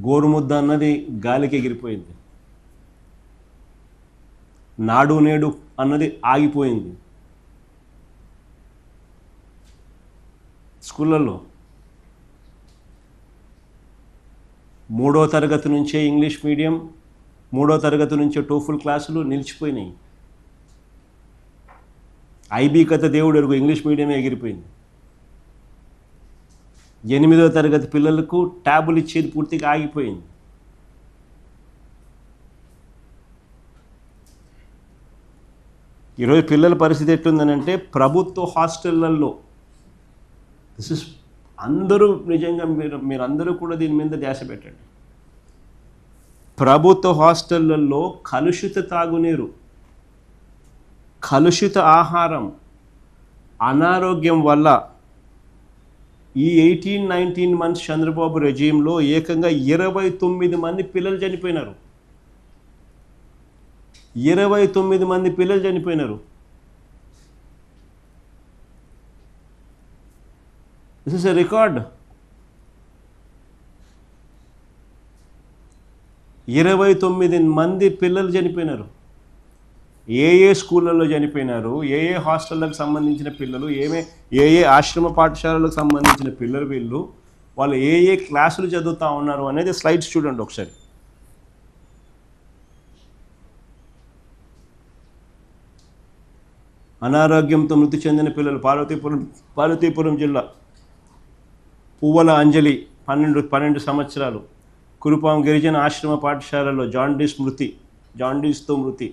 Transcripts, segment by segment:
గోరుముద్ద అన్నది గాలికి ఎగిరిపోయింది. నాడు నేడు అన్నది ఆగిపోయింది. స్కూళ్ళల్లో మూడో తరగతి నుంచే ఇంగ్లీష్ మీడియం మూడో తరగతి నుంచే టోఫుల్ క్లాసులు నిలిచిపోయినాయి. ఐబీ కథ దేవుడు ఎరుగు ఇంగ్లీష్ మీడియమే ఎగిరిపోయింది. ఎనిమిదో తరగతి పిల్లలకు ట్యాబులు ఇచ్చేది పూర్తిగా ఆగిపోయింది. ఈరోజు పిల్లల పరిస్థితి ఎట్లుందనంటే ప్రభుత్వ హాస్టళ్ళలో దిస్ ఇస్ అందరూ నిజంగా మీరు మీరందరూ కూడా దీని మీద ధ్యాస పెట్టండి. ప్రభుత్వ హాస్టళ్ళలో కలుషిత తాగునీరు కలుషిత ఆహారం అనారోగ్యం వల్ల ఈ ఎయిటీన్ నైన్టీన్ మంత్స్ చంద్రబాబు రెజీంలో ఏకంగా ఇరవై తొమ్మిది మంది పిల్లలు చనిపోయినారు. ఇరవై తొమ్మిది మంది పిల్లలు చనిపోయినారు. దిస్ ఇస్ ఎ రికార్డ్ ఇరవై తొమ్మిది మంది పిల్లలు చనిపోయినారు. ఏ ఏ స్కూళ్ళల్లో చనిపోయినారు ఏ ఏ హాస్టళ్ళకు సంబంధించిన పిల్లలు ఏమే ఏ ఏ ఆశ్రమ పాఠశాలలకు సంబంధించిన పిల్లలు వీళ్ళు వాళ్ళు ఏ ఏ క్లాసులు చదువుతూ ఉన్నారు అనేది స్లైడ్స్ చూడండి ఒకసారి. అనారోగ్యంతో మృతి చెందిన పిల్లలు పార్వతీపురం పార్వతీపురం జిల్లా పువ్వల అంజలి పన్నెండు పన్నెండు సంవత్సరాలు. కురుపాం గిరిజన ఆశ్రమ పాఠశాలలో జాండీస్ మృతి జాండీస్తో మృతి.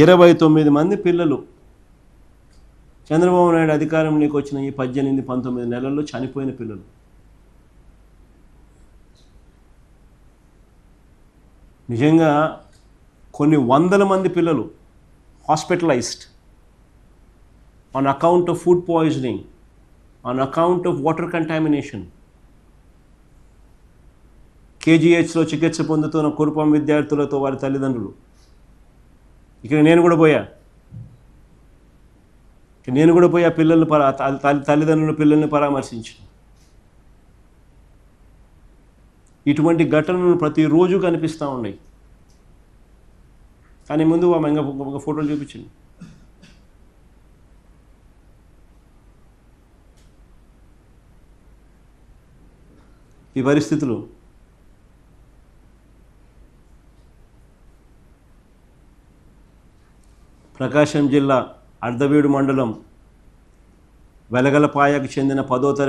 ఇరవై తొమ్మిది మంది పిల్లలు. చంద్రబాబు నాయుడు అధికారంలోకి వచ్చిన ఈ పద్దెనిమిది పంతొమ్మిది నెలల్లో చనిపోయిన పిల్లలు. నిజంగా కొన్ని వందల మంది పిల్లలు hospitalised on account of food poisoning on account of water contamination కేజీహెచ్లో చికిత్స పొందుతున్న కురుపం విద్యార్థులతో వారి తల్లిదండ్రులు ఇక్కడ నేను కూడా పోయా. ఇక్కడ నేను కూడా పోయి ఆ పిల్లల్ని పరా తల్లి- తల్లిదండ్రుల పిల్లల్ని పరామర్శించిన ఇటువంటి ఘటనలు ప్రతిరోజు కనిపిస్తూ ఉన్నాయి. కానీ ముందు ఆమె ఇంకా ఒక ఫోటోలు చూపించింది ఈ పరిస్థితులు ప్రకాశం జిల్లా అర్ధవీడు మండలం వెలగలపాయకు చెందిన పదో